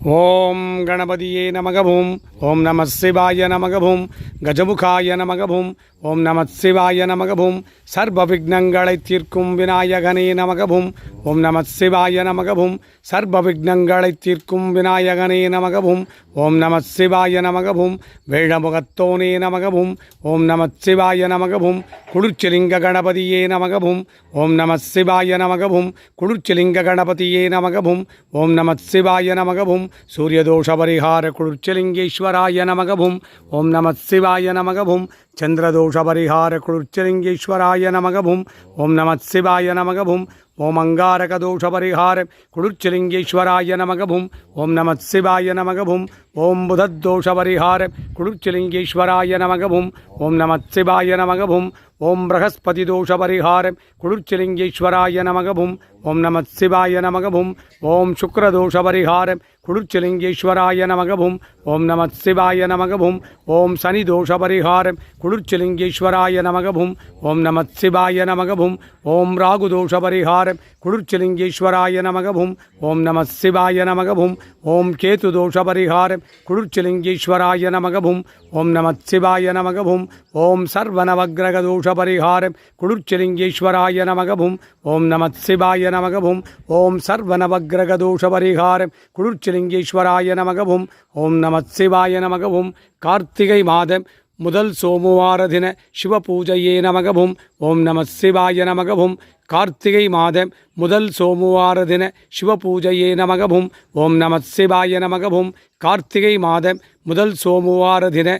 ஓம் கணபதியே நமகவும் ஓம் நம சிவாய நமகவும் கஜமுகாய நமகவும் ஓம் நம சிவாய நமகவும் சர்வ விக்னங்களை தீர்க்கும் விநாயகனே நமகவும் ஓம் நம சிவாய நமகவும் சர்வ விக்னங்களை தீர்க்கும் விநாயகனே நமகவும் ஓம் நம சிவாய நமகவும் வேழமுகத்தோனே நமகவும் ஓம் நம சிவாய நமகவும் குளிர்ச்சிலிங்க கணபதியே நமகவும் ஓம் நம சிவாய நமகவும் குளிர்ச்சிலிங்க கணபதியே நமகவும் ஓம் நம சிவாய நமகவும் சூரியதோஷ பரிகார குளிர்ச்சிலிங்கேஸ்வராய நமகவும் ஓம் நம சிவாய நமகவும் சந்திரதோஷ பரிகார குளிர்ச்சிலிங்கேஸ்வராய நமகவும் ஓம் நம சிவாய நமகவும் ஓம் அங்காரக தோஷ பரிகார குளிர்ச்சிலிங்கேஸ்வராய நமகவும் ஓம் நம சிவாய நமகவும் ஓம் புதத்தோஷ பரிகார குளிர்ச்சிலிங்கேஸ்வராய நமகவும் ஓம் நம சிவாய நமகவும் ஓம் பிரகஸ்பதி தோஷ பரிகார குளிர்ச்சிலிங்கேஸ்வராய குளிர்ச்சிலிங்கேஸ்வராய நமகவும் ஓம் நம சிவாய நமகவும் ஓம் சனி தோஷ பரிகாரம் குளிர்ச்சிலிங்கேஸ்வராய நமகவும் ஓம் நம சிவாய நமகவும் ஓம் ராகு தோஷ பரிகார குளிர்ச்சிலிங்கேஸ்வராய நமகவும் ஓம் நம சிவாய நமகவும் ஓம் கேது தோஷ பரிகாரம் குளிர்ச்சிலிங்கேஸ்வராய நமகவும் ஓம் நம சிவாய நமகவும் ஓம் சர்வநவக்கிரக தோஷ பரிகாரம் குளிர்ச்சிலிங்கேஸ்வராய நமகவும் ஓம் நம சிவாய நமகவும் ஓம் சர்வநவக்கிரக தோஷ பரிகாரம் குளிர்ச்சி குளிர்ச்சிலிங்கேஸ்வராய நமகவும் ஓம் நம சிவாய நமகவும் கார்த்திகை மாதம் முதல் சோமவார தின சிவ பூஜையே நமகவும் ஓம் நம சிவாய நமகவும் கார்த்திகை மாதம் முதல் சோமவார தின சிவ பூஜையே நமகவும் ஓம் நம சிவாய நமகவும் கார்த்திகை மாதம் முதல் சோமவார தின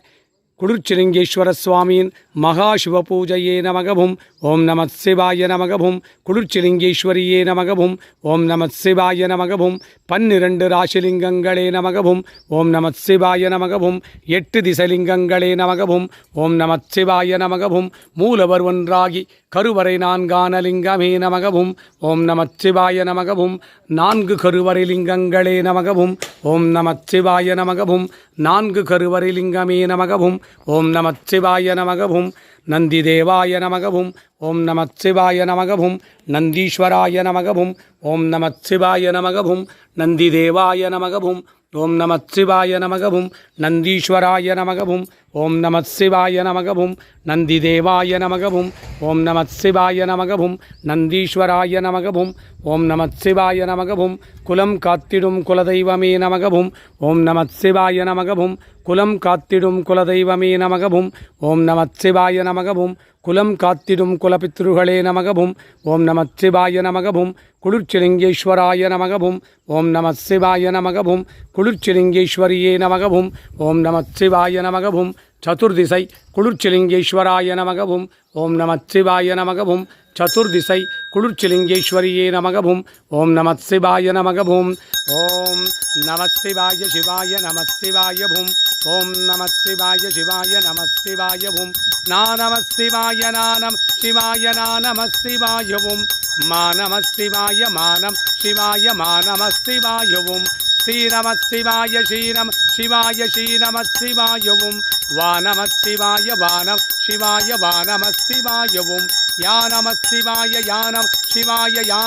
குளிர்ச்சிலிங்கேஸ்வர சுவாமியின் மகா சிவ பூஜையே நமகவும் ஓம் நமத் சிவாய நமகவும் குளிர்ச்சிலிங்கேஸ்வரியே நமகவும் ஓம் நமத் சிவாய நமகவும் பன்னிரண்டு ராசிலிங்கங்களே நமகவும் ஓம் நமத் சிவாய நமகவும் எட்டு திசலிங்கங்களே நமகவும் ஓம் நமத் சிவாய நமகவும் மூலவர் ஒன்றாகி கருவறை நான்கான லிங்கமே நமகவும் ஓம் நமத் சிவாய நமகவும் நான்கு கருவறை லிங்கங்களே நமகவும் ஓம் நமத் சிவாய நமகவும் நான்கு கருவறை லிங்கமே நமகவும் ஓம் நமத் சிவாய நமகவும் நந்தி தேவாய நமகவும் ஓம் நம சிவாய நமகவும் நந்தீஸ்வராய நமகவும் ஓம் நம சிவாய நமகவும் நந்தி தேவாய நமகவும் ஓம் நம சிவாய நமகவும் நந்தீஸ்வராய நமகவும் ஓம் நமத் சிவாய நமகவும் நந்தி தேவாய நமகவும் ஓம் நமத் சிவாய நமகவும் நந்தீஸ்வராய நமகவும் ஓம் நமத் சிவாய நமகவும் குலம் காத்திடும் குலதெய்வமே நமகவும் ஓம் நமத் சிவாய நமகவும் குலம் காத்திடும் குலதெய்வமே நமகவும் ஓம் நமத் சிவாய நமகவும் குலம் காத்திடும் குலபித்ருகளே நமகவும் ஓம் நமத் சிவாய நமகவும் குளிர்ச்சிலிங்கேஸ்வராய நமகவும் ஓம் நமத் சிவாய நமகவும் குளிர்ச்சிலிங்கேஸ்வரியே நமகவும் ஓம் நமத் சிவாய நமகவும் சதுர்திசை குளிர்ச்சிலிங்கேஸ்வராய நமகவும் ஓம் நம சிவாய நமகவும் சதுர்திசை குளிர்ச்சிலிங்கேஸ்வரியே நமகவும் ஓம் நம சிவாய நமகவும் ஓம் நம சிவாய சிவாய நம சிவாய பும் ஓம் நம சிவாய சிவாய நம சிவாய பும் நா நம சிவாய நானம் சிவாய நா நம சிவாயவும் மா நம சிவாய மானம் சிவாய மா நம சிவாயவும் ஸ்ரீநம சிவாய ஸ்ரீநம சிவாய ஸ்ரீநம சிவாயவும் வா சிவாய வானம் சிவாய வா நம சிவாயவும் யா சிவாய யானம் சிவாய யா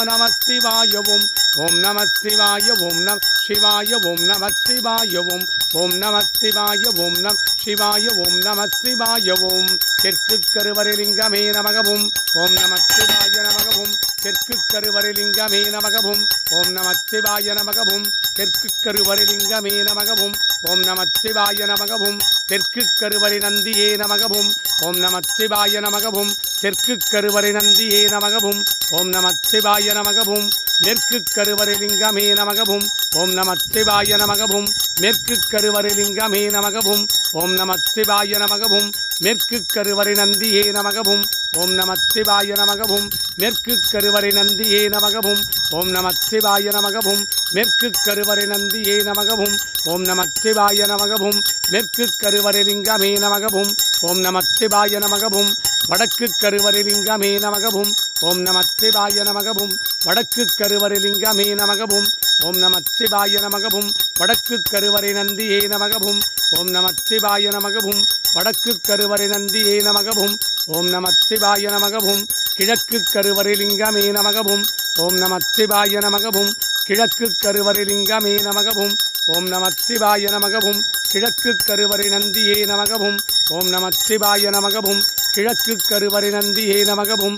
சிவாயவும் ஓம் நம சிவாய ஓம் நம் சிவாய ஓம் நம சிவாயவும். ஓம் நம சிவாய ஓம் நம் சிவாய ஓம் நம சிவாய ஓம். தெற்கு கருவரிலிங்கமே நமகவும். ஓம் நம சிவாய நமகவும். தெற்கு கருவரிலிங்கமே நமகவும். ஓம் நம சிவாய நமகவும். தெற்கு கருவரிலிங்கமே நமகவும். ஓம் நம சிவாய நமகவும். தெற்கு கருவறை நந்தியே நமகவும். ஓம் நம சிவாய நமகவும். தெற்கு கருவறை நந்தியே நமகவும். ஓம் நம சிவாய நமகவும். மேற்கு கருவறை லிங்கமே நமகவும். ஓம் நம சிவாய நமகவும். மேற்கு கரு கருவறை லிங்கமே நமகவும். ஓம் நம சிவாய நமகவும். மேற்கு கருவறை நந்தியே நமகவும். ஓம் நம சிவாய நமகவும். மேற்கு கருவறை நந்தியே நமகவும். ஓம் நம சிவாய நமகவும். மேற்கு கருவறை நந்தியே நமகவும். ஓம் நம சிவாய நமகவும். மேற்கு கருவறை லிங்கமே நமகவும். ஓம் நம சிவாய நமகவும். வடக்கு கருவறை லிங்கமே நமகவும். ஓம் நம சிவாய நமகவும் வடக்கு கருவறை லிங்கமே நமகவும் ஓம் நம சிவாய நமகவும் வடக்கு கருவறை நந்தியே நமகவும் ஓம் நம சிவாய நமகவும் வடக்கு கருவறை நந்தியே நமகவும் ஓம் நம சிவாய நமகவும் கிழக்கு கருவறை லிங்கமே நமகவும் ஓம் நம சிவாய நமகவும் கிழக்கு கருவறை லிங்கமே நமகவும் ஓம் நம சிவாய நமகவும் கிழக்கு கருவறை நந்தியே நமகவும் ஓம் நம சிவாய நமகவும் கிழக்கு கருவறை நந்தியே நமகவும்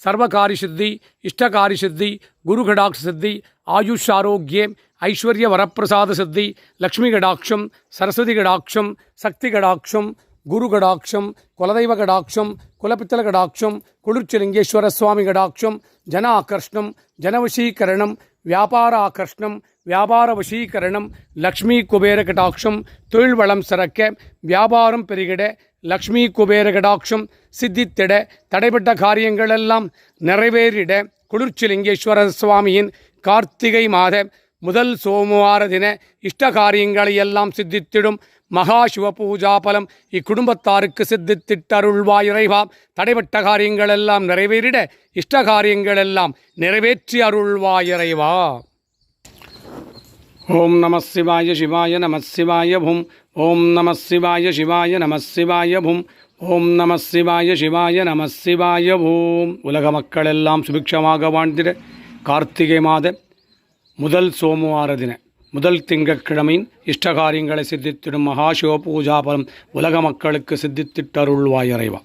சர்வகாரி சித்தி இஷ்டகாரி சித்தி குருகடாக்ஷ சித்தி ஆயுஷ் ஆரோக்கியம் ஐஸ்வர்ய வரப்பிரசாத சித்தி லக்ஷ்மி கடாட்சம் சரஸ்வதி கடாட்சம் சக்தி கடாட்சம் குரு கடாட்சம் குலதெய்வ கடாட்சம் குலபித்தல கடாட்சம் குளிர்ச்சலிங்கேஸ்வர சுவாமி கடாட்சம் ஜன ஆகர்ஷ்ணம் ஜனவசீகரணம் வியாபார ஆகர்ஷ்ணம் வியாபார வசீகரணம் லக்ஷ்மி குபேர கடாட்சம் தொழில் வளம் சிறக்க வியாபாரம் பெருகிட லக்ஷ்மி குபேர கடாட்சம் சித்தித்திட தடைப்பட்ட காரியங்களெல்லாம் நிறைவேறிட குளிர்ச்சிலிங்கேஸ்வர சுவாமியின் கார்த்திகை மாத முதல் சோமவார தின இஷ்ட காரியங்களையெல்லாம் சித்தித்திடும் மகா சிவ பூஜா பலம் இக்குடும்பத்தாருக்கு சித்தித்திட்டருள்வாய் இறைவா. தடைப்பட்ட காரியங்களெல்லாம் நிறைவேறிட இஷ்ட காரியங்களெல்லாம் நிறைவேற்றி அருள்வாய் இறைவா. ஓம் நம சிவாய சிவாய நம சிவாய பும். ஓம் நம சிவாய சிவாய நம சிவாய பும். ஓம் நம சிவாய சிவாய நம சிவாய பூம். உலக மக்கள் எல்லாம் சுபிக்ஷமாக வாழ்ந்திட கார்த்திகை மாத முதல் சோமவார தின முதல் திங்கட்கிழமையின் இஷ்டகாரியங்களை சித்தித்திடும் மகாசிவ பூஜா பலம் உலக மக்களுக்கு சித்தித்திட்டருள்வாய் இறைவா.